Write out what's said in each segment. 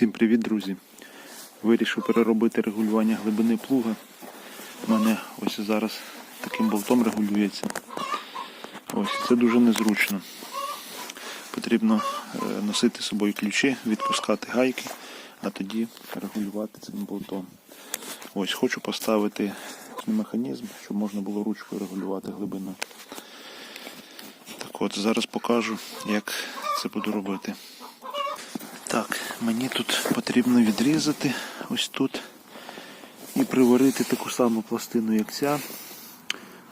Всім привіт, друзі! Вирішив переробити регулювання глибини плуга. У мене ось зараз таким болтом регулюється. Ось це дуже незручно. Потрібно е, носити з собою ключі, відпускати гайки, а тоді регулювати цим болтом. Ось хочу поставити механізм, щоб можна було ручкою регулювати глибину. Так от зараз покажу, як це буду робити. Так, мені тут потрібно відрізати ось тут і приварити таку саму пластину, як ця.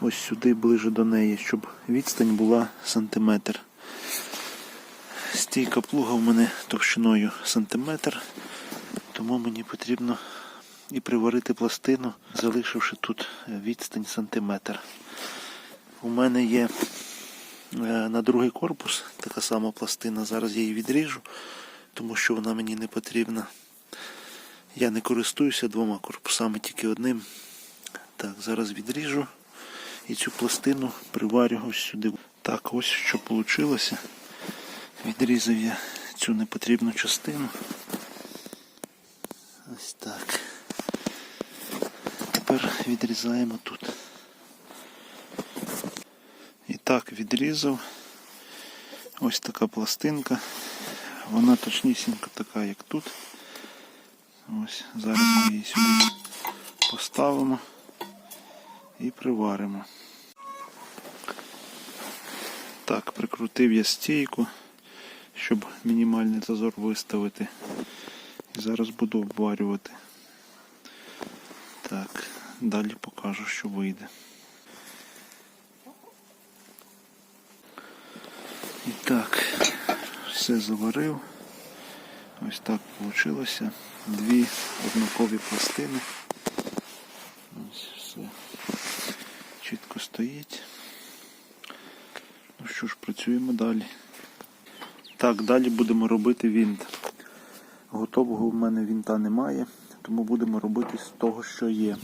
Ось сюди ближе до неї, щоб відстань була сантиметр. Стійка плуга в мене товщиною сантиметр, тому мені потрібно і приварити пластину, залишивши тут відстань сантиметр. У мене є е, на другий корпус така сама пластина, зараз я її відріжу тому що вона мені не потрібна. Я не користуюся двома корпусами, тільки одним. Так, зараз відріжу і цю пластину приварю ось сюди. Так, ось що вийшло. Відрізав я цю непотрібну частину. Ось так. Тепер відрізаємо тут. І так, відрізав. Ось така пластинка. Вона точнісінько така, як тут. Ось, Зараз ми її сюди поставимо і приваримо. Так, прикрутив я стійку, щоб мінімальний зазор виставити. І зараз буду обварювати. Так, далі покажу, що вийде. І так, все заварив. Ось так вийшло. Дві однакові пластини. Ось все чітко стоїть. Ну що ж, працюємо далі. Так, далі будемо робити вінт. Готового в мене вінта немає, тому будемо робити з того, що є.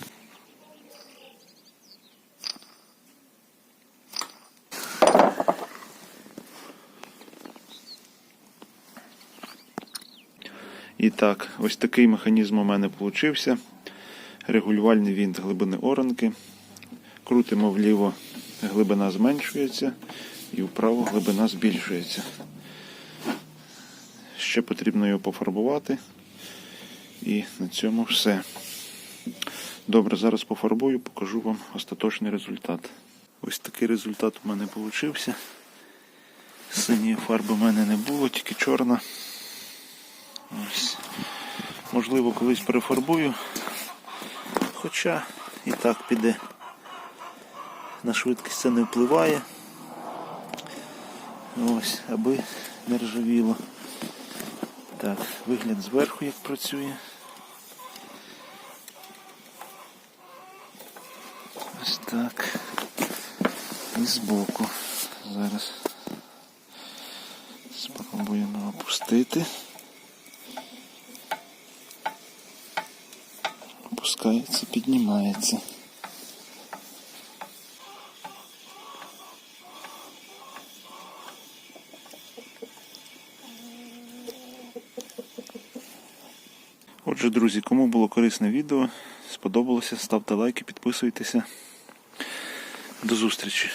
І так, ось такий механізм у мене вийшов. Регулювальний вінт глибини оранки. Крутимо вліво, глибина зменшується і вправо глибина збільшується. Ще потрібно його пофарбувати. І на цьому все. Добре, зараз пофарбую, покажу вам остаточний результат. Ось такий результат у мене вийшов. Синьої фарби в мене не було, тільки чорна. Ось. Можливо, колись перефарбую. Хоча і так піде. На швидкість це не впливає. Ось, аби не ржавіло. Так, вигляд зверху як працює. Ось так. І збоку. Зараз спробуємо опустити. Опускається, піднімається. Отже, друзі, кому було корисне відео, сподобалося, ставте лайки, підписуйтеся. До зустрічі!